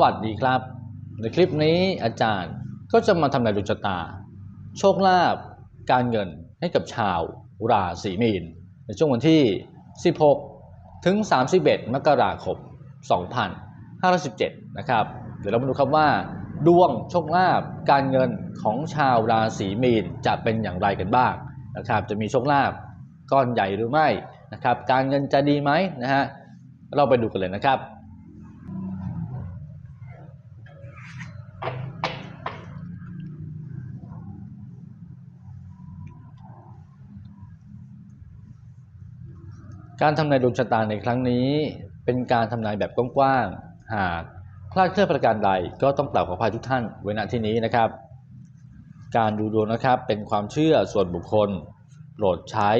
วัสดีครับ ในคลิปนี้อาจารย์ก็จะมาทำนายดวงชะตา โชคลาภการเงินให้กับชาวราศีมีน ในช่วงวันที่ 16 ถึง 31 มกราคม 2517 นะครับ เดี๋ยวเรามาดูครับว่า ดวงโชคลาภการเงินของชาวราศีมีนจะเป็นอย่างไรกันบ้างนะครับ จะมีโชคลาภก้อนใหญ่หรือไม่นะครับ การเงินจะดีไหมนะฮะเราไปดูกันเลยนะครับ การทำนายดวงชะตาในครั้งนี้ เป็นการทำนายแบบกว้างๆ หากคลาดเคลื่อนประการใดก็ต้องกล่าวขออภัยทุกท่านไว้ณที่นี้นะครับ การดูดวงนะครับเป็นความเชื่อส่วนบุคคล โปรดใช้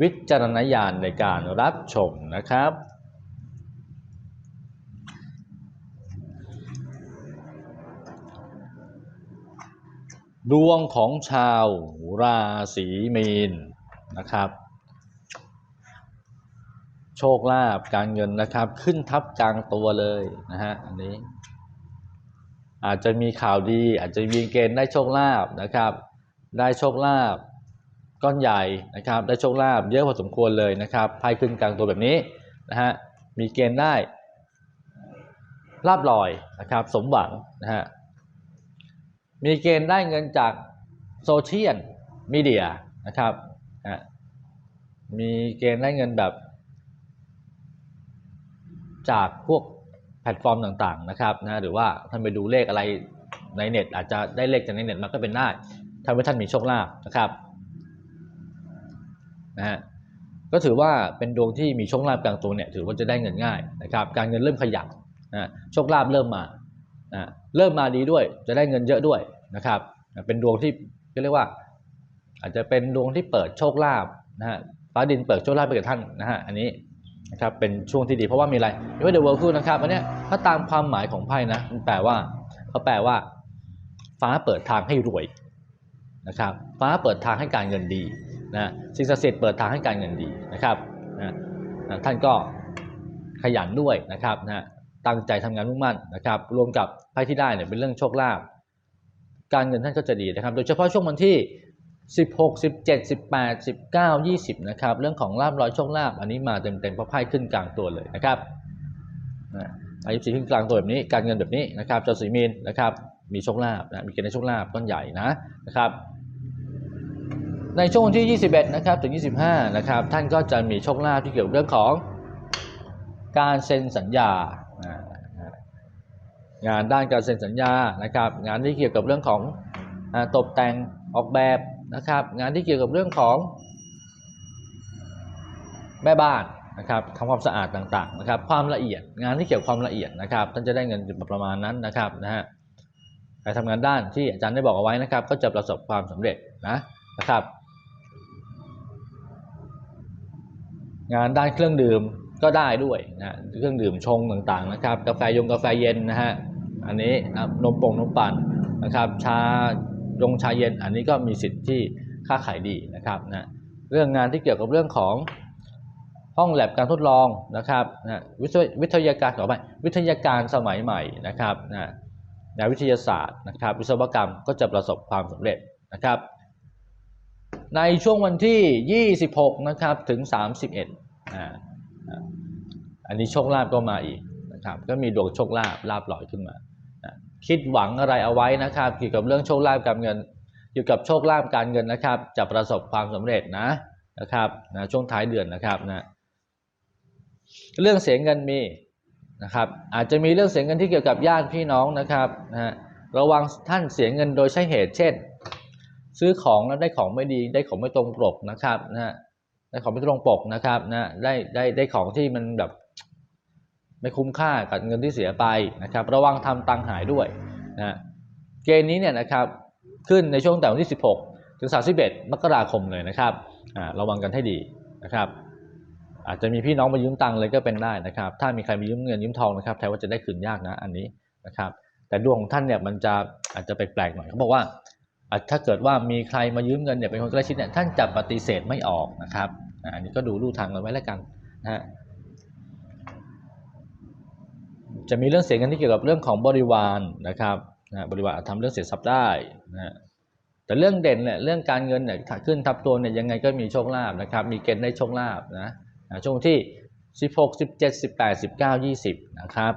วิจารณญาณในการรับชมนะครับ ดวงของชาวราศีมีนนะครับ โชคลาภการเงินนะครับ ขึ้นทับกลางตัวเลยนะฮะอันนี้ อาจจะมีข่าวดี อาจจะมีเกณฑ์ได้โชคลาภนะครับ ได้โชคลาภก้อนใหญ่นะครับ ได้โชคลาภเยอะพอสมควรเลยนะครับไพ่ขึ้นกลางตัวแบบนี้นะฮะมีเกณฑ์ได้ลาบลอยนะครับ สมหวังนะฮะมีเกณฑ์ได้เงินจากโซเชียลมีเดียนะครับอะมีเกณฑ์ได้เงินแบบ จากพวกแพลตฟอร์มต่างๆนะครับนะหรือว่าท่านไปดูเลขอะไรในเน็ต อาจจะได้เลขจากในเน็ตมาก็เป็นได้ทำให้ท่านมีโชคลาภนะครับนะฮะก็ถือว่าเป็นดวงที่มีโชคลาภกลางตัวเนี่ยถือว่าจะได้เงินง่ายนะครับ การเงินเริ่มขยับนะโชคลาภเริ่มมานะเริ่มมาดีด้วยจะได้เงินเยอะด้วยนะครับนะเป็นดวงที่เรียกว่า อาจจะเป็นดวงที่เปิดโชคลาภนะฮะฟ้าดินเปิดโชคลาภไปกับท่านนะฮะอันนี้ นะครับเป็นช่วงที่ดีเพราะว่ามีอะไรมีว่าเดอะเวิร์คูนะครับอันนี้ถ้าตามความหมายของไพ่นะมันแปลว่าเขาแปลว่า ฟ้าเปิดทางให้รวยนะครับฟ้าเปิดทางให้การเงินดีนะสิ่งศักดิ์สิทธิ์เปิดทางให้การเงินดีนะครับนะนะท่านก็ขยันด้วยนะครับนะตั้งใจทำงานมุ่งมั่นนะครับรวมกับไพ่ที่ได้เนี่ยเป็นเรื่องโชคลาภการเงินท่านก็จะดีนะครับ โดยเฉพาะช่วงวันที่ 16 17 18 19 20นะครับเรื่องของลาบร้อยโชคลาภอันนี้มาเต็มๆเพราะไพ่ขึ้นกลางตัวเลยนะครับอายุสีขึ้นกลางตัวแบบนี้การเงินแบบนี้นะครับเจ้าสีมีนนะครับมีโชคลาภนะมีเกณฑ์ได้โชคลาภก้อนใหญ่นะนะครับในช่วงวันที่ 21 นะครับถึง 25 นะครับ ท่านก็จะมีโชคลาภที่เกี่ยวกับเรื่องของการเซ็นสัญญา งานด้านการเซ็นสัญญานะครับ งานที่เกี่ยวกับเรื่องของตกแต่งออกแบบ นะครับ งานที่เกี่ยวกับเรื่องของแม่บ้านนะครับทำความสะอาดต่างๆนะครับ ความละเอียดงานที่เกี่ยวกับความละเอียดนะครับท่านจะได้เงินประมาณนั้นนะครับนะฮะใครทำงานด้านที่อาจารย์ได้บอกเอาไว้นะครับ ก็จะประสบความสำเร็จนะนะครับ งานด้านเครื่องดื่มก็ได้ด้วยนะเครื่องดื่มชงต่างๆนะครับ กาแฟยงกาแฟเย็นนะฮะอันนี้นะนมปงนมปั่นนะครับชา ยงชาเย็นอันนี้ก็มีสิทธิ์ที่ค่าขายดีนะครับนะเรื่องงานที่เกี่ยวกับเรื่องของห้องแลบการทดลองนะครับนะวิทยวิทยาการขอไปวิทยาการสมัยใหม่นะครับนะแนววิทยาศาสตร์นะครับ วิศวกรรมก็จะประสบความสำเร็จนะครับ ในช่วงวันที่ 26 นะครับถึง 31อ่าอันนี้โชคลาภก็มาอีกนะครับ ก็มีดวงโชคลาภลาภลอยขึ้นมา คิดหวังอะไรเอาไว้นะครับ เกี่ยวกับเรื่องโชคลาภการเงิน เกี่ยวกับโชคลาภการเงินนะครับ จะประสบความสำเร็จนะนะครับนะช่วงท้ายเดือนนะครับนะเรื่องเสียเงินมีนะครับอาจจะมีเรื่องเสียเงินที่เกี่ยวกับญาติพี่น้องนะครับนะระวังท่านเสียเงินโดยใช้เหตุ เช่น ซื้อของแล้วได้ของไม่ดีได้ของไม่ตรงปกนะครับนะฮะได้ของไม่ตรงปกนะครับนะได้ได้ได้ของที่มันแบบ ไม่คุ้มค่ากับเงินที่เสียไปนะครับ ระวังทำตังค์หายด้วยนะเกณฑ์นี้เนี่ยนะครับขึ้นในช่วงแต่วันที่ 16 ถึง 31 มกราคมเลยนะครับอ่าระวังกันให้ดีนะครับ อาจจะมีพี่น้องมายืมตังค์เลยก็เป็นได้นะครับ ถ้ามีใครมายืมเงินยืมทองนะครับแทนว่าจะได้คืนยากนะอันนี้นะครับ แต่ดวงของท่านเนี่ยมันจะอาจจะแปลกๆหน่อยเขาบอกว่าถ้าเกิดว่ามีใครมายืมเงินเนี่ยเป็นคนใกล้ชิดเนี่ยท่านจะปฏิเสธไม่ออกนะครับอันนี้ก็ดูรูทางกันไว้แล้วกันนะฮะ จะมีเรื่องเสียเงินที่เกี่ยวกับเรื่องของบริวารนะครับนะบริวารอาจทำเรื่องเสียทรัพย์ได้นะแต่เรื่องเด่นเนี่ยเรื่องการเงินเนี่ยขึ้นทับตัวเนี่ยยังไงก็มีโชคลาภนะครับ มีเกณฑ์ได้โชคลาภนะนะช่วงที่ 16 17 18 19 20 นะครับ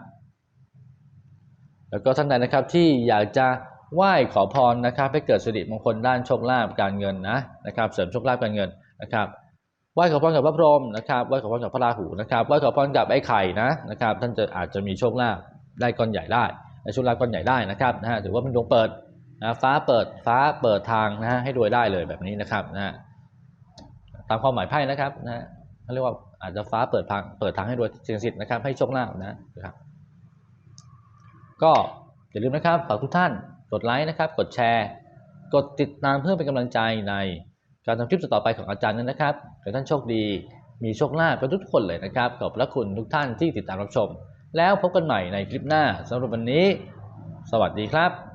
แล้วก็ท่านใดนะครับที่อยากจะไหว้ขอพรนะครับให้เกิดสิริมงคลด้านโชคลาภการเงินนะนะครับ เสริมโชคลาภการเงินนะครับ ไหว้ขอพรกับพระพรหมนะครับไหว้ขอพรกับพระราหูนะครับไหว้ขอพรกับไอ้ไข่นะนะครับ ท่านจะอาจจะมีโชคลาภได้ก้อนใหญ่ได้ได้โชคลาภก้อนใหญ่ได้นะครับนะฮะถือว่าเป็นดวงเปิดนะฟ้าเปิดฟ้าเปิดทางนะฮะให้รวยได้เลยแบบนี้นะครับนะฮะตามความหมายไพ่นะครับนะฮะเขาเรียกว่าอาจจะฟ้าเปิดทางเปิดทางให้รวยเสียงสิทธิ์นะครับให้โชคลาภนะนะครับ ก็อย่าลืมนะครับฝากทุกท่านกดไลค์นะครับ กดแชร์ กดติดตามเพื่อเป็นกำลังใจใน การทำคลิปต่อไปของอาจารย์นั้นนะครับขอท่านโชคดี มีโชคลาภกันทุกคนเลยนะครับ ขอบพระคุณทุกท่านที่ติดตามรับชม แล้วพบกันใหม่ในคลิปหน้าสำหรับวันนี้ สวัสดีครับ